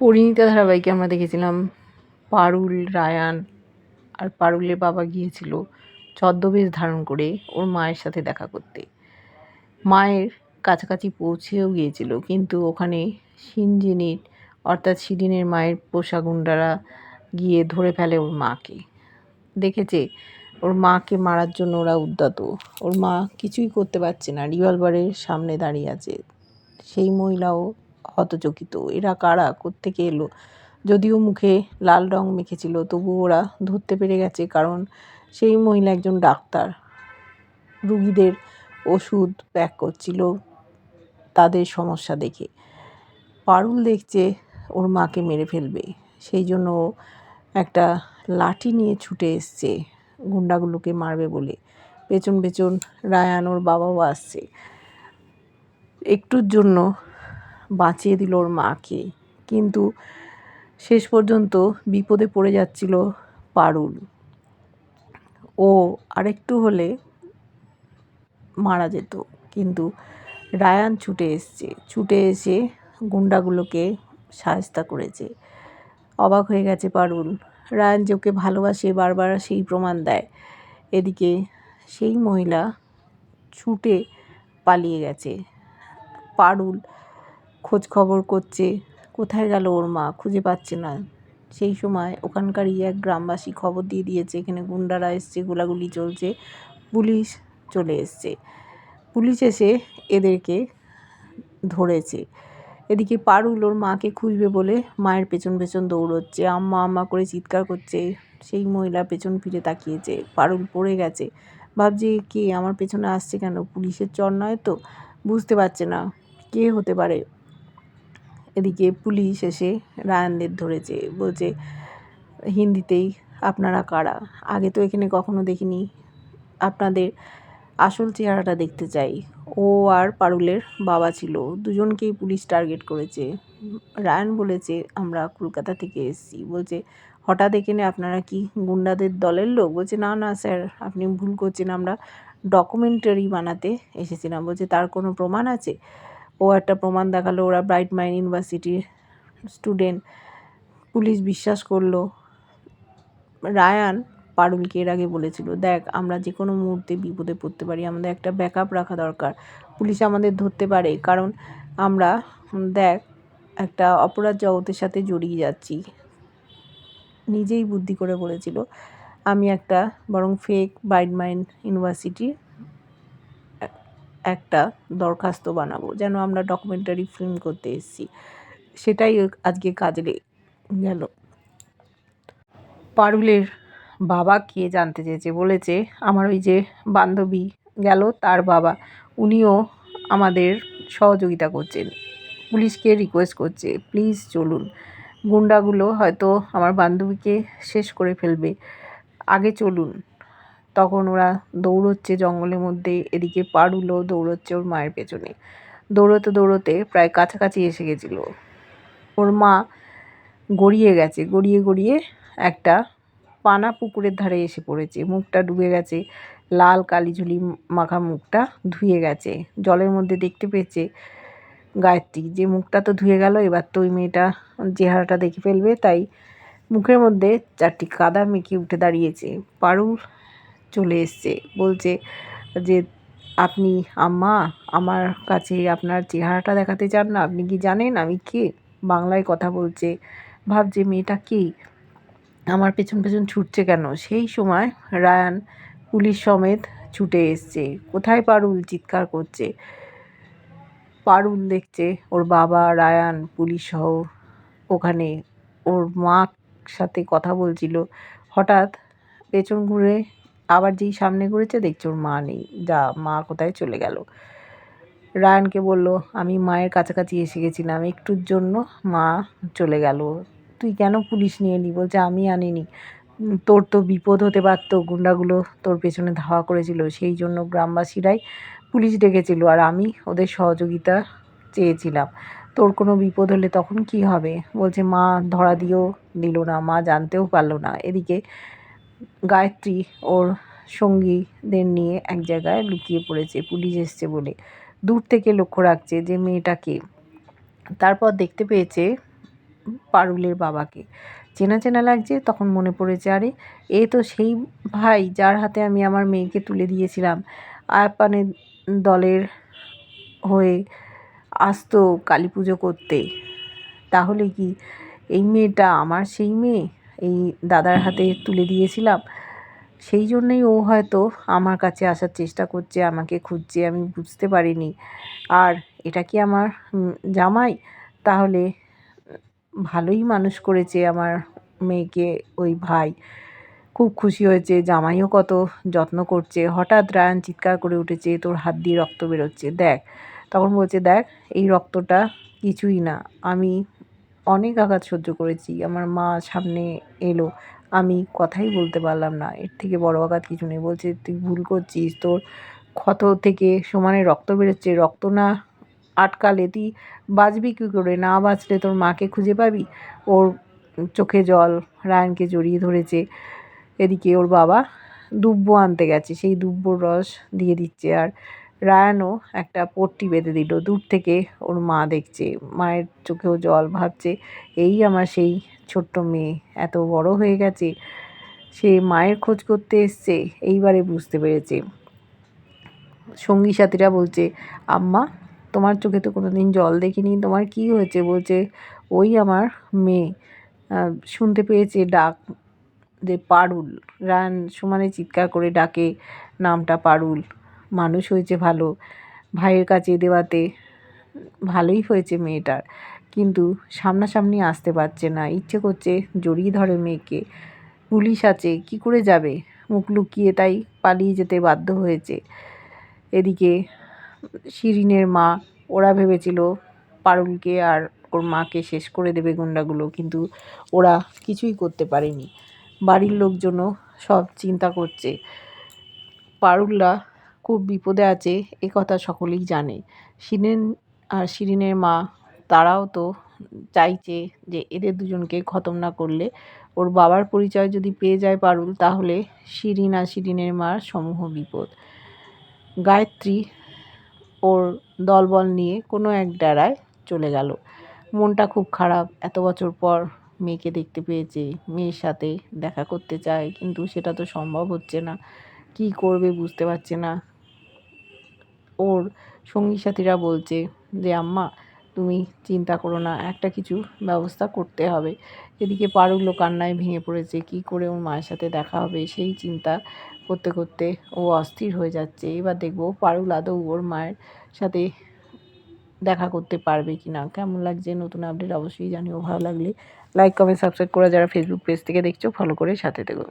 পরিণীতা ধারাবাহিকে আমরা দেখেছিলাম। পারুল, রায়ান আর পারুলের বাবা গিয়েছিল ছদ্মবেশ ধারণ করে ওর মায়ের সাথে দেখা করতে। মায়ের কাছাকাছি পৌঁছেও গিয়েছিল, কিন্তু ওখানে সিনজিনির অর্থাৎ শিরিনের মায়ের পোষা গুন্ডারা গিয়ে ধরে ফেলে ওর মাকে। দেখেছে, ওর মাকে মারার জন্য ওরা উদ্যত। ওর মা কিছুই করতে পারছে না, রিভলভারের সামনে দাঁড়িয়ে আছে। সেই মহিলাও হতচকিত। এরা কারা? কোত্থেকে এলো? যদিও মুখে লাল রং মেখেছিল, তবু ওরা ধরতে পেরে গেছে, কারণ সেই মহিলা একজন ডাক্তার। রুগীদের ওষুধ প্যাক করছিল তাদের সমস্যা দেখে। পারুল দেখছে ওর মাকে মেরে ফেলবে। সেই জন্য একটা লাঠি নিয়ে ছুটে এসছে। গুন্ডাগুলোকে মারবে বলে। পেছন পেছন রায়ান ওর বাবাও আসছে। একটুর জন্য বাঁচিয়ে দিল ওর মাকে। কিন্তু শেষ পর্যন্ত বিপদে পড়ে যাচ্ছিল পারুল। ও আরেকটু হলে মারা যেত, কিন্তু রায়ান ছুটে এসছে। ছুটে এসে গুন্ডাগুলোকে সাহস্তা করেছে। অবাক হয়ে গেছে পারুল। রায়ান যে ওকে ভালোবাসে, বারবার সেই প্রমাণ দেয়। এদিকে সেই মহিলা ছুটে পালিয়ে গেছে। পারুল খোঁজ খবর করছে। কোথায় গেল ওর মা? খুঁজে পাচ্ছে না। সেই সময় ওখানকারই এক গ্রামবাসী খবর দিয়ে দিয়েছে, এখানে গুন্ডারা এসছে, গোলাগুলি চলছে, পুলিশ চলে এসছে। পুলিশ এসে এদেরকে ধরেছে। এদিকে পারুল ওর মাকে খুঁজবে বলে মায়ের পেছন পেছন দৌড়চ্ছে। আম্মা আম্মা করে চিৎকার করছে। সেই মহিলা পেছন ফিরে তাকিয়েছে। পারুল পড়ে গেছে। ভাবছে, কে? আমার পেছনে আসছে কেন? পুলিশের চর নয় তো? বুঝতে পারছে না। কে হতে পারে? এদিকে পুলিশ এসে রায়ানদের ধরেছে। বলছে, হিন্দিতেই আপনারা কারা? আগে তো এখানে কখনো দেখিনি। আপনাদের আসল চেহারাটা দেখতে চাই। ও আর পারুলের বাবা ছিল। দুজনকেই পুলিশ টার্গেট করেছে। রায়ান বলেছে, আমরা কলকাতা থেকে এসেছি। বলছে, হঠাৎ এখানে আপনারা কি গুন্ডাদের দলের লোক? বলছে, না না, স্যার, আপনি ভুল করছেন। আমরা ডকুমেন্টারি বানাতে এসেছিলাম। বলছে, তার কোনো প্রমাণ আছে? ও একটা প্রমাণ দেখাল, ওরা ব্রাইট মাইন ইউনিভার্সিটির স্টুডেন্ট পুলিশ বিশ্বাস করল। রায়ান পারুলকে এর আগে বলেছিল, দেখ, আমরা যে কোনো মুহূর্তে বিপদে পড়তে পারি, আমাদের একটা ব্যাকআপ রাখা দরকার। পুলিশ আমাদের ধরতে পারে, কারণ আমরা, দেখ, একটা অপরাধ জগতের সাথে জড়িয়ে যাচ্ছি। নিজেই বুদ্ধি করে বলেছিল, আমি একটা বরং ফেক ব্রাইট মাইন্ড ইউনিভার্সিটির একটা দরখাস্ত বানাবো, যেন আমরা ডকুমেন্টারি ফিল্ম করতে এসেছি। সেটাই আজকে কাজে গেল। পারুলের বাবা কে জানতে চেয়েছে? বলেছে, আমার ওই যে বান্ধবী গেল, তার বাবা। উনিও আমাদের সহযোগিতা করছেন। পুলিশকে রিকোয়েস্ট করছে প্লিজ চলুন। গুন্ডাগুলো হয়তো আমার বান্ধবীকে শেষ করে ফেলবে। আগে চলুন। তখন ওরা দৌড়চ্ছে জঙ্গলের মধ্যে, এদিকে পারুলও দৌড়চ্ছে ওর মায়ের পেছনে। দৌড়োতে দৌড়োতে প্রায় কাছাকাছি এসে গেছিল। ওর মা গড়িয়ে গেছে, গড়িয়ে গড়িয়ে একটা পানা পুকুরের ধারে এসে পড়েছে। মুখটা ডুবে গেছে, লাল কালিঝুলি মাখা মুখটা ধুয়ে গেছে। জলের মধ্যে দেখতে পেয়েছে গায়ত্রী যে মুখটা তো ধুয়ে গেল, এবার তো ওই মেয়েটা চেহারাটা দেখে ফেলবে, তাই মুখের মধ্যে চারটি কাদা মেখে উঠে দাঁড়িয়েছে। পারুল চলে এসছে। বলছে যে, আপনি আম্মা, আমার কাছে আপনার চেহারাটা দেখাতে চান না। আপনি কি জানেন আমি কে? বাংলায় কথা বলছে। ভাবছে মেয়েটা কে? আমার পেছন পেছন ছুটছে কেন? সেই সময় রায়ান পুলিশ সমেত ছুটে এসছে। কোথায় পারুল? চিৎকার করছে। পারুল দেখছে ওর বাবা, রায়ান, পুলিশ সহ ওখানে। ওর মা সাথে কথা বলছিল। হঠাৎ পেছন ঘুরে আবার যেই সামনে ঘুরেছে, দেখছে ওর মা নেই। যা, মা কোথায় চলে গেল? রায়ানকে বলল, আমি মায়ের কাছাকাছি এসে গেছিলাম, একটুর জন্য মা চলে গেল। তুই কেন পুলিশ নিয়ে নি বলছে, আমি আনিনি। তোর তো বিপদ হতে পারত, গুন্ডাগুলো তোর পেছনে ধাওয়া করেছিল। সেই জন্য গ্রামবাসীরাই পুলিশ ডেকেছিল আর আমি ওদের সহযোগিতা চেয়েছিলাম। তোর কোনো বিপদ হলে তখন কি হবে? বলছে, মা ধরা দিয়েও দিল না, মা জানতেও পারল না। এদিকে গায়ত্রী ওর সঙ্গীদের নিয়ে এক জায়গায় লুকিয়ে পড়েছে, পুলিশ এসছে বলে। দূর থেকে লক্ষ্য রাখছে যে মেয়েটাকে। তারপর দেখতে পেয়েছে পারুলের বাবাকে। চেনা চেনা লাগছে, তখন মনে পড়েছে, আরে, এ তো সেই ভাই যার হাতে আমি আমার মেয়েকে তুলে দিয়েছিলাম। আয়াপ্পানের দলের হয়ে আসতো কালী পুজো করতে। তাহলে কি এই মেয়েটা আমার সেই মেয়ে? এই দাদার হাতে তুলে দিয়েছিলাম। সেই জন্যই ও হয়তো আমার কাছে আসার চেষ্টা করছে আমাকে খুঁজছে আমি বুঝতে পারিনি। আর এটা কি আমার জামাই? তাহলে ভালোই মানুষ করেছে আমার মেয়েকে ওই ভাই। খুব খুশি হয়েছে জামাইও কত যত্ন করছে। হঠাৎ রায়ান চিৎকার করে উঠেছে তোর হাত দিয়ে রক্ত বেরোচ্ছে দেখ। তখন বলছে দেখ এই রক্তটা কিছুই না। আমি অনেক আঘাত সহ্য করেছি। আমার মা সামনে এলো। আমি কথাই বলতে পারলাম না। এর থেকে বড় আঘাত কিছু নেই। বলছে, তুই ভুল করছিস। তোর ক্ষত থেকে সমানে রক্ত বেরোচ্ছে। রক্ত না আটকালে তুই বাঁচবি কী করে? না বাঁচলে তোর মাকে খুঁজে পাবি? ওর চোখে জল রায়নকে জড়িয়ে ধরেছে। এদিকে ওর বাবা দুব্বো আনতে গেছে। সেই দুব্বোর রস দিয়ে দিচ্ছে। আর রায়ানও একটা পট্টি বেঁধে দিল। দূর থেকে ওর মা দেখছে, মায়ের চোখেও জল ভাবছে, এই আমার সেই ছোট্ট মেয়ে, এত বড় হয়ে গেছে, সে মায়ের খোঁজ করতে এসছে, এইবারে বুঝতে পেরেছে। সঙ্গী সাথীরা বলছে, আম্মা, তোমার চোখে তো কোনো দিন জল দেখিনি, তোমার কি হয়েছে? বলছে, ওই আমার মেয়ে শুনতে পেয়েছে ডাক, যে পারুল। রান সমানে চিৎকার করে ডাকে, নামটা পারুল। মানুষ হয়েছে ভালো। ভাইয়ের কাছে দেওয়াতে ভালোই হয়েছে মেয়েটার। কিন্তু সামনাসামনি আসতে পারছে না। ইচ্ছে করছে জড়িয়ে ধরে মেয়েকে। পুলিশ আছে, কি করে যাবে? মুখ লুকিয়ে তাই পালিয়ে যেতে বাধ্য হয়েছে। এদিকে শিরিনের মা, ওরা ভেবেছিল পারুলকে আর ওর মাকে শেষ করে দেবে গুন্ডাগুলো, কিন্তু ওরা কিছুই করতে পারেনি। বাড়ির লোকজনও সব চিন্তা করছে। পারুলরা খুব বিপদে আছে, এ কথা সকলেই জানে। শিরিন আর শিরিনের মা, তারাও তো চাইছে যে এদের দুজনকে খতম না করলে। ওর বাবার পরিচয় যদি পেয়ে যায় পারুল, তাহলে শিরিন আর শিরিনের মার সমূহ বিপদ। গায়ত্রী ওর দলবল নিয়ে কোনো এক ডেরায় চলে গেল। মনটা খুব খারাপ। এত বছর পর মেয়েকে দেখতে পেয়েছে। মেয়ের সাথে দেখা করতে চায়, কিন্তু সেটা তো সম্ভব হচ্ছে না। কি করবে বুঝতে পারছে না। ওর সঙ্গী সাথীরা বলছে যে, আম্মা, তুমি চিন্তা করো না, একটা কিছু ব্যবস্থা করতে হবে। এদিকে পারুল কান্নায় ভেঙে পড়েছে। কি করে ওর মায়ের সাথে দেখা হবে? সেই চিন্তা করতে করতে ও অস্থির হয়ে যাচ্ছে। এবার দেখব পারুল আদৌ ওর মায়ের সাথে দেখা করতে পারবে কি না কেমন লাগছে? নতুন আপডেট অবশ্যই জানিও। ভালো লাগলে লাইক, কমেন্ট, সাবস্ক্রাইব করে যারা ফেসবুক পেজ থেকে দেখছ ফলো করে সাথে দেখো